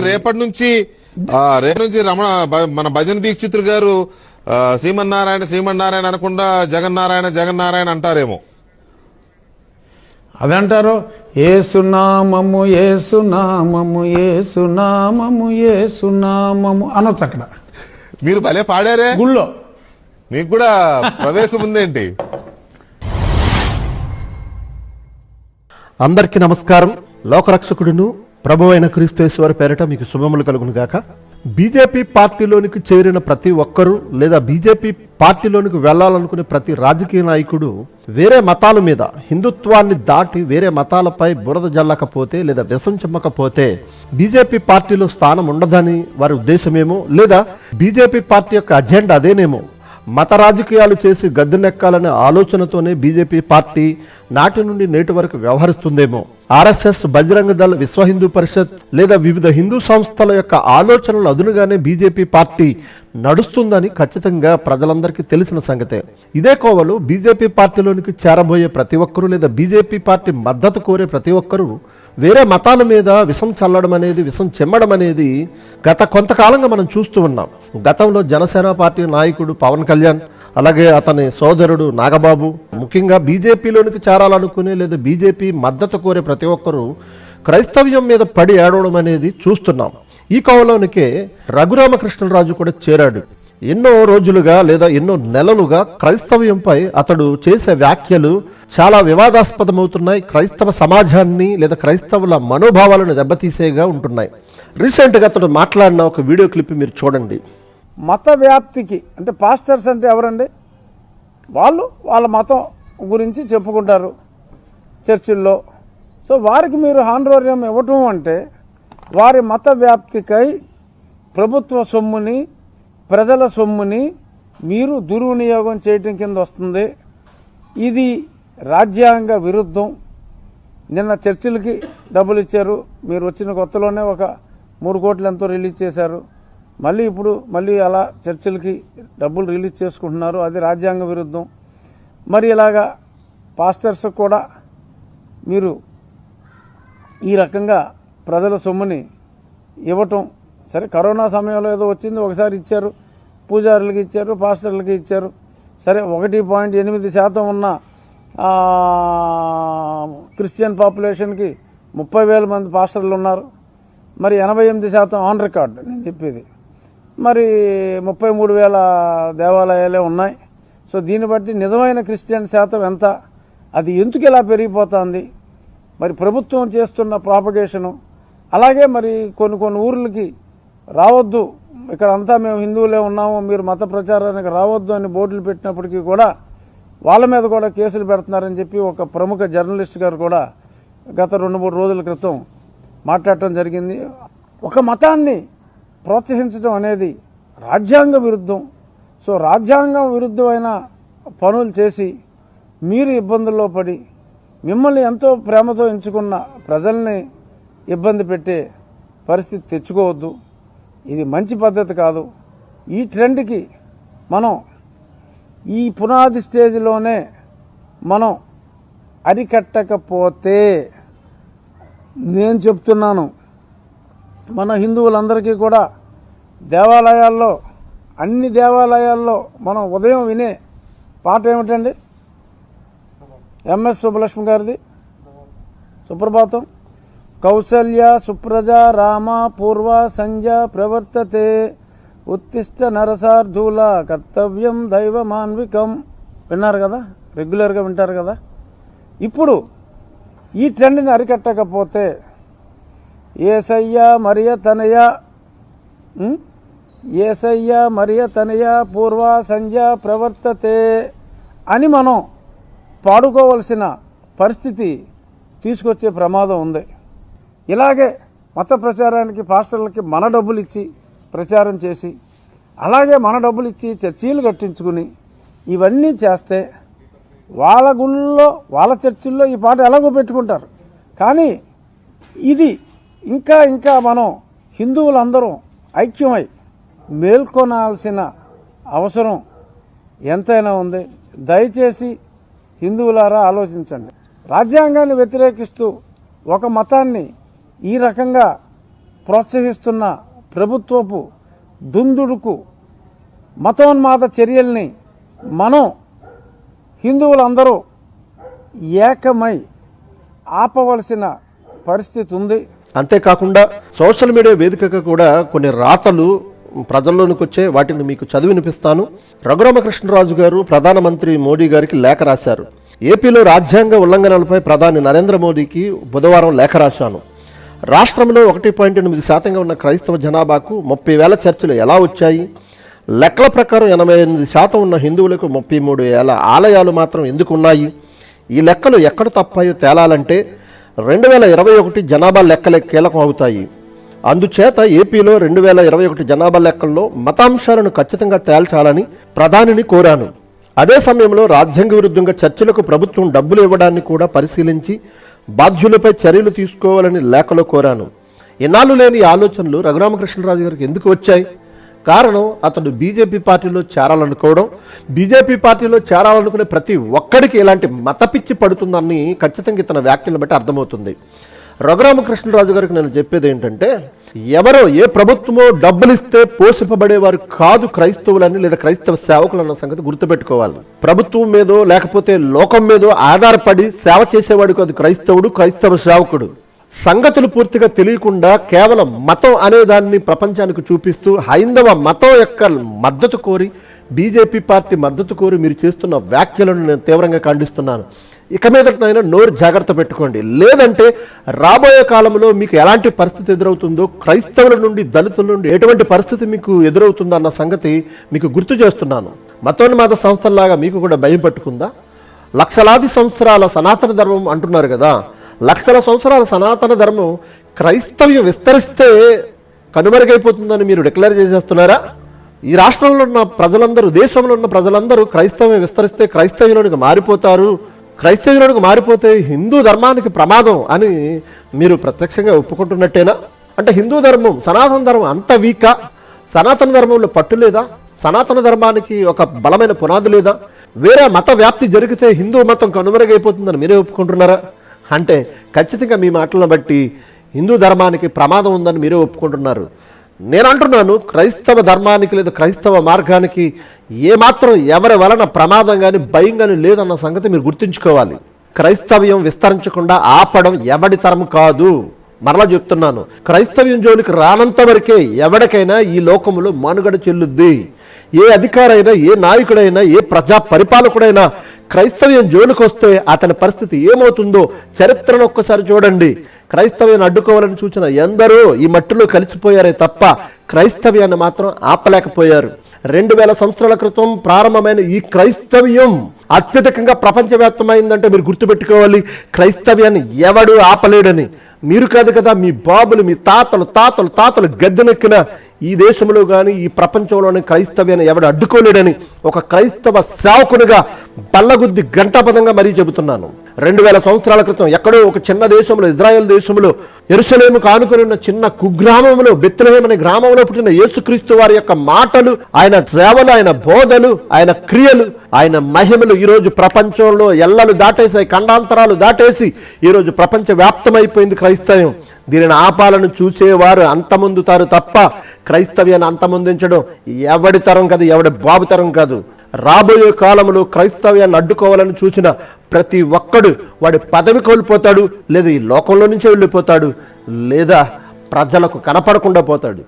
రేపటి నుంచి ఆ, రేపటి నుంచి రమణ మన భజన దీక్షితులు గారు శ్రీమన్నారాయణ శ్రీమన్నారాయణ అనకుండా జగన్నారాయణ జగన్నారాయణ అంటారేమో. అదంటారు ఏసునామము ఏసునామము ఏసునామము ఏసునామము అనొచ్చు అక్కడ. మీరు భలే పాడారే. గుళ్ళో. మీకు కూడా ప్రవేశం ఉందేంటి? అందరికీ నమస్కారం. లోకరక్షకుడును ప్రభు అయిన క్రీస్తేశ్వర పేరిట మీకు శుభములు కలుగును గాక. బీజేపీ పార్టీలోనికి చేరిన ప్రతి ఒక్కరూ లేదా బీజేపీ పార్టీలోనికి వెళ్ళాలనుకునే ప్రతి రాజకీయ నాయకుడు వేరే మతాల మీద హిందుత్వాన్ని దాటి వేరే మతాలపై బురద జల్లకపోతే లేదా విషం చెమ్మకపోతే బీజేపీ పార్టీలో స్థానం ఉండదని వారి ఉద్దేశమేమో లేదా బీజేపీ పార్టీ యొక్క అజెండా అదేనేమో మత రాజకీయాలు చేసి గద్దెనెక్కాలనే ఆలోచనతోనే బీజేపీ పార్టీ నాటి నుండి నేటి వరకు వ్యవహరిస్తుందేమో. ఆర్ఎస్ఎస్ బజరంగ దళ్ విశ్వ హిందూ పరిషత్ లేదా వివిధ హిందూ సంస్థల యొక్క ఆలోచనలు అదునుగానే బీజేపీ పార్టీ నడుస్తుందని ఖచ్చితంగా ప్రజలందరికీ తెలిసిన సంగతే. ఇదే కోవలు బీజేపీ పార్టీలోనికి చేరబోయే ప్రతి ఒక్కరూ లేదా బీజేపీ పార్టీ మద్దతు కోరే ప్రతి ఒక్కరూ వేరే మతాల మీద విషం చల్లడం అనేది విషం చెమ్మడం అనేది గత కొంతకాలంగా మనం చూస్తూ ఉన్నాం. గతంలో జనసేన పార్టీ నాయకుడు పవన్ కళ్యాణ్ అలాగే అతని సోదరుడు నాగబాబు ముఖ్యంగా బీజేపీలోనికి చేరాలనుకునే లేదా బీజేపీ మద్దతు కోరే ప్రతి ఒక్కరూ క్రైస్తవ్యం మీద పడి ఏడవడం అనేది చూస్తున్నాం. ఈ కోవలోనికే రఘురామకృష్ణరాజు కూడా చేరాడు. ఎన్నో రోజులుగా లేదా ఎన్నో నెలలుగా క్రైస్తవ్యంపై అతడు చేసే వ్యాఖ్యలు చాలా వివాదాస్పదమవుతున్నాయి. క్రైస్తవ సమాజాన్ని లేదా క్రైస్తవుల మనోభావాలను దెబ్బతీసేగా ఉంటున్నాయి. రీసెంట్గా అతడు మాట్లాడిన ఒక వీడియో క్లిప్ మీరు చూడండి. మత వ్యాప్తికి అంటే పాస్టర్స్ అంటే ఎవరండి? వాళ్ళు వాళ్ళ మతం గురించి చెప్పుకుంటారు చర్చిల్లో. సో వారికి మీరు హాండ్రోర్యం ఇవ్వటం అంటే వారి మత వ్యాప్తికై ప్రభుత్వ సొమ్ముని ప్రజల సొమ్ముని మీరు దుర్వినియోగం చేయటం కింద వస్తుంది. ఇది రాజ్యాంగ విరుద్ధం. నిన్న చర్చిలకి డబ్బులు ఇచ్చారు. మీరు వచ్చిన కొత్తలోనే ఒక మూడు కోట్లు ఎంతో రిలీజ్ చేశారు. మళ్ళీ ఇప్పుడు మళ్ళీ అలా చర్చిలకి డబ్బులు రిలీజ్ చేసుకుంటున్నారు. అది రాజ్యాంగ విరుద్ధం. మరి ఇలాగా పాస్టర్స్ కూడా మీరు ఈ రకంగా ప్రజల సొమ్ముని ఇవ్వటం సరే కరోనా సమయంలో ఏదో వచ్చింది ఒకసారి ఇచ్చారు పూజారులకి ఇచ్చారు పాస్టర్లకి ఇచ్చారు. సరే ఒకటి పాయింట్ ఎనిమిది శాతం ఉన్న క్రిస్టియన్ పాపులేషన్కి ముప్పై వేల మంది పాస్టర్లు ఉన్నారు. మరి ఎనభై ఎనిమిది శాతం ఆన్ రికార్డ్ నేను చెప్పేది. మరి ముప్పై మూడు వేల దేవాలయాలే ఉన్నాయి. సో దీన్ని బట్టి నిజమైన క్రిస్టియన్ శాతం ఎంత? అది ఎందుకు ఇలా పెరిగిపోతుంది? మరి ప్రభుత్వం చేస్తున్న ప్రాపగేషను అలాగే మరి కొన్ని కొన్ని ఊర్లకి రావద్దు ఇక్కడ అంతా మేము హిందువులే ఉన్నాము మీరు మత ప్రచారానికి రావద్దు అని బోర్డులు పెట్టినప్పటికీ కూడా వాళ్ళ మీద కూడా కేసులు పెడుతున్నారని చెప్పి ఒక ప్రముఖ జర్నలిస్ట్ గారు కూడా గత రెండు మూడు రోజుల క్రితం మాట్లాడటం జరిగింది. ఒక మతాన్ని ప్రోత్సహించడం అనేది రాజ్యాంగ విరుద్ధం. సో రాజ్యాంగం విరుద్ధమైన పనులు చేసి మీరు ఇబ్బందుల్లో పడి మిమ్మల్ని ఎంతో ప్రేమతో ఎంచుకున్న ప్రజల్ని ఇబ్బంది పెట్టే పరిస్థితి తెచ్చుకోవద్దు. ఇది మంచి పద్ధతి కాదు. ఈ ట్రెండ్కి మనం ఈ పునాది స్టేజ్లోనే మనం అరికట్టకపోతే నేను చెప్తున్నాను మన హిందువులందరికీ కూడా దేవాలయాల్లో అన్ని దేవాలయాల్లో మనం ఉదయం వినే పాట ఏమిటండి? ఎంఎస్ సుబ్బలక్ష్మి గారిది. సుప్రభాతం. కౌసల్య సుప్రజ రామ పూర్వ సంజ ప్రవర్తతే ఉత్తిష్ట నరసార్థుల కర్తవ్యం దైవమాన్వికం. విన్నారు కదా? రెగ్యులర్గా వింటారు కదా? ఇప్పుడు ఈ ట్రెండ్ని అరికట్టకపోతే ఏసయ్య మరియ తనయ ఏసయ్య మరియ తనయ పూర్వ సంజ ప్రవర్తతే అని మనం పాడుకోవలసిన పరిస్థితి తీసుకొచ్చే ప్రమాదం ఉంది. ఇలాగే మత ప్రచారానికి పాస్టర్లకి మన డబ్బులు ఇచ్చి ప్రచారం చేసి అలాగే మన డబ్బులు ఇచ్చి చర్చీలు కట్టించుకుని ఇవన్నీ చేస్తే వాళ్ళ గుళ్ళో వాళ్ళ చర్చిల్లో ఈ పాట ఎలాగో పెట్టుకుంటారు. కానీ ఇది ఇంకా ఇంకా మనం హిందువులందరం ఐక్యమై మేల్కొనాల్సిన అవసరం ఎంతైనా ఉంది. దయచేసి హిందువులారా ఆలోచించండి. రాజ్యాంగాన్ని వ్యతిరేకిస్తూ ఒక మతాన్ని ఈ రకంగా ప్రోత్సహిస్తున్న ప్రభుత్వపు దుందుడుకు మతోన్మాద చర్యల్ని మనం హిందువులందరూ ఏకమై ఆపవలసిన పరిస్థితి ఉంది. అంతేకాకుండా సోషల్ మీడియా వేదికగా కూడా కొన్ని రాతలు ప్రజల్లోనికి వచ్చే వాటిని మీకు చదివి వినిపిస్తాను. రఘురామకృష్ణరాజు గారు ప్రధానమంత్రి మోడీ గారికి లేఖ రాశారు. ఏపీలో రాజ్యాంగ ఉల్లంఘనలపై ప్రధాని నరేంద్ర మోడీకి బుధవారం లేఖ రాశాను. రాష్ట్రంలో ఒకటి పాయింట్ ఎనిమిది శాతంగా ఉన్న క్రైస్తవ జనాభాకు ముప్పై వేల చర్చలు ఎలా వచ్చాయి? లెక్కల ప్రకారం ఎనభై ఎనిమిది శాతం ఉన్న హిందువులకు ముప్పై మూడు వేల ఆలయాలు మాత్రం ఎందుకు ఉన్నాయి? ఈ లెక్కలు ఎక్కడ తప్పాయో తేలాలంటే రెండు వేల ఇరవై ఒకటి జనాభా లెక్కలే కీలకం అవుతాయి అందుచేత ఏపీలో రెండు వేల ఇరవై ఒకటి జనాభా లెక్కల్లో మతాంశాలను ఖచ్చితంగా తేల్చాలని ప్రధానిని కోరాను. అదే సమయంలో రాజ్యాంగ విరుద్ధంగా చర్చలకు ప్రభుత్వం డబ్బులు ఇవ్వడాన్ని కూడా పరిశీలించి బాధ్యులపై చర్యలు తీసుకోవాలని లేఖలో కోరాను. ఇన్నాళ్ళు లేని ఆలోచనలు రఘురామకృష్ణరాజు గారికి ఎందుకు వచ్చాయి? కారణం అతడు బీజేపీ పార్టీలో చేరాలనుకోవడం. బీజేపీ పార్టీలో చేరాలనుకునే ప్రతి ఒక్కడికి ఇలాంటి మతపిచ్చి పడుతుందని ఖచ్చితంగా ఇతని వ్యాఖ్యలను బట్టి అర్థమవుతుంది. రఘురామకృష్ణరాజు గారికి నేను చెప్పేది ఏంటంటే ఎవరో ఏ ప్రభుత్వమో డబ్బులు ఇస్తే పోషింపబడేవారు కాదు క్రైస్తవులని లేదా క్రైస్తవ సేవకులు అన్న సంగతి గుర్తుపెట్టుకోవాలి. ప్రభుత్వం మీదో లేకపోతే లోకం మీదో ఆధారపడి సేవ చేసేవాడు కాదు క్రైస్తవుడు క్రైస్తవ సేవకుడు. సంగతులు పూర్తిగా తెలియకుండా కేవలం మతం అనే దాన్ని ప్రపంచానికి చూపిస్తూ హైందవ మతం యొక్క మద్దతు కోరి బీజేపీ పార్టీ మద్దతు కోరి మీరు చేస్తున్న వ్యాఖ్యలను నేను తీవ్రంగా ఖండిస్తున్నాను. ఇక మీదటనైనా నోరు జాగ్రత్త పెట్టుకోండి. లేదంటే రాబోయే కాలంలో మీకు ఎలాంటి పరిస్థితి ఎదురవుతుందో క్రైస్తవుల నుండి దళితుల నుండి ఎటువంటి పరిస్థితి మీకు ఎదురవుతుందో అన్న సంగతి మీకు గుర్తు చేస్తున్నాను. మతోన్మాద సంస్థల్లాగా మీకు కూడా భయం పట్టుకుందా? లక్షలాది సంవత్సరాల సనాతన ధర్మం అంటున్నారు కదా. లక్షల సంవత్సరాల సనాతన ధర్మం క్రైస్తవ్యం విస్తరిస్తే కనుమరుగైపోతుందని మీరు డిక్లేర్ చేసేస్తున్నారా? ఈ రాష్ట్రంలో ఉన్న ప్రజలందరూ దేశంలో ఉన్న ప్రజలందరూ క్రైస్తవం విస్తరిస్తే క్రైస్తవ్యులకు మారిపోతారు. క్రైస్తవ్యులకు మారిపోతే హిందూ ధర్మానికి ప్రమాదం అని మీరు ప్రత్యక్షంగా ఒప్పుకుంటున్నట్టేనా? అంటే హిందూ ధర్మం సనాతన ధర్మం అంత వీకా? సనాతన ధర్మంలో పట్టు లేదా? సనాతన ధర్మానికి ఒక బలమైన పునాది లేదా? వేరే మత వ్యాప్తి జరిగితే హిందూ మతం కనుమరుగైపోతుందని మీరే ఒప్పుకుంటున్నారా? అంటే ఖచ్చితంగా మీ మాటలను బట్టి హిందూ ధర్మానికి ప్రమాదం ఉందని మీరే ఒప్పుకుంటున్నారు. నేను అంటున్నాను క్రైస్తవ ధర్మానికి లేదా క్రైస్తవ మార్గానికి ఏమాత్రం ఎవరి వలన ప్రమాదం కానీ భయం కానీ లేదన్న సంగతి మీరు గుర్తుంచుకోవాలి. క్రైస్తవ్యం విస్తరించకుండా ఆపడం ఎవడి తరం కాదు. మరలా చెప్తున్నాను. క్రైస్తవ్యం జోలికి రానంత వరకే ఎవరికైనా ఈ లోకములో మనుగడ చెల్లుద్ది. ఏ అధికారైనా ఏ నాయకుడైనా ఏ ప్రజా పరిపాలకుడైనా క్రైస్తవ్యం జోలికి వస్తే అతని పరిస్థితి ఏమవుతుందో చరిత్రను ఒక్కసారి చూడండి. క్రైస్తవ్యాన్ని అడ్డుకోవాలని సూచన ఎందరో ఈ మట్టిలో కలిసిపోయారే తప్ప క్రైస్తవ్యాన్ని మాత్రం ఆపలేకపోయారు. రెండు వేల సంవత్సరాల క్రితం ప్రారంభమైన ఈ క్రైస్తవ్యం అత్యధికంగా ప్రపంచవ్యాప్తమైందంటే మీరు గుర్తుపెట్టుకోవాలి క్రైస్తవ్యాన్ని ఎవడు ఆపలేడని. మీరు కాదు కదా మీ బాబులు మీ తాతలు తాతలు తాతలు గద్దెనెక్కిన ఈ దేశంలో కానీ ఈ ప్రపంచంలోని క్రైస్తవ్యాన్ని ఎవడు అడ్డుకోలేడని ఒక క్రైస్తవ సేవకునిగా బల్లగుద్ది గంటాపదంగా మరీ చెబుతున్నాను. రెండు వేల సంవత్సరాల క్రితం ఎక్కడో ఒక చిన్న దేశంలో ఇజ్రాయెల్ దేశంలో ఎరుసలేము కానుకొని ఉన్న చిన్న కుగ్రామంలో బెత్లహేమ్ అనే గ్రామంలో పుట్టిన యేసుక్రీస్తు వారి యొక్క మాటలు ఆయన సేవలు ఆయన బోధలు ఆయన క్రియలు ఆయన మహిమలు ఈరోజు ప్రపంచంలో ఎల్లలు దాటేసాయి ఖండాంతరాలు దాటేసి ఈరోజు ప్రపంచ వ్యాప్తమైపోయింది క్రైస్తవ్యం. దీనిని ఆపాలను చూసేవారు అంతముందుతారు తప్ప క్రైస్తవ్యాన్ని అంతమొందించడం ఎవడి తరం కాదు ఎవడి బాబు తరం కాదు. రాబోయే కాలంలో క్రైస్తవ్యాన్ని అడ్డుకోవాలని చూసిన ప్రతి ఒక్కడు వాడి పదవి కోల్పోతాడు లేదా ఈ లోకంలో నుంచే వెళ్ళిపోతాడు లేదా ప్రజలకు కనపడకుండా పోతాడు.